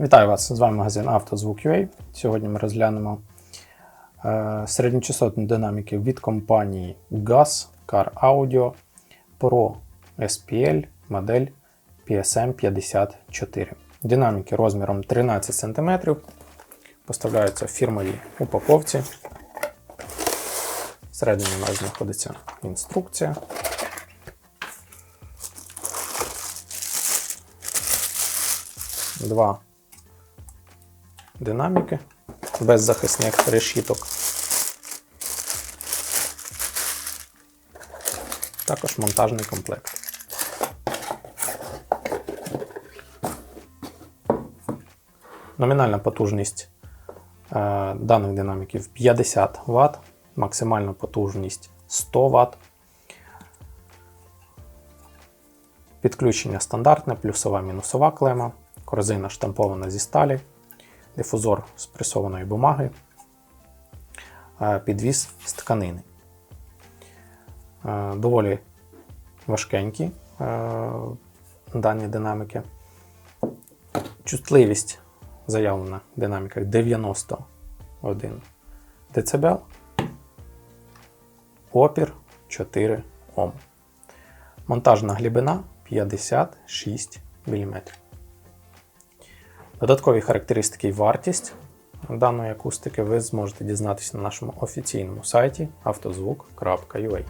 Вітаю вас! З вами магазин «Автозвук.UA». Сьогодні ми розглянемо е, середньочастотні динаміки від компанії GAS Car Audio Pro SPL модель PSM54. Динаміки розміром 13 см. Поставляються в фірмовій упаковці. Всередині у нас знаходиться інструкція. Два динаміки без захисних решіток. Також монтажний комплект. Номінальна потужність е, даних динаміків 50 Вт, максимальна потужність 100 Вт. Підключення стандартне, плюсова мінусова клема, корзина штампована зі сталі, дифузор з пресованої бумаги, е, підвіз з тканини. Е, Доволі важкенькі е, дані динаміки. Чутливість заявлена в динаміках 91 дБ. Опір 4 Ом. Монтажна глибина 56 мм. Додаткові характеристики і вартість даної акустики ви зможете дізнатися на нашому офіційному сайті автозвук.ua.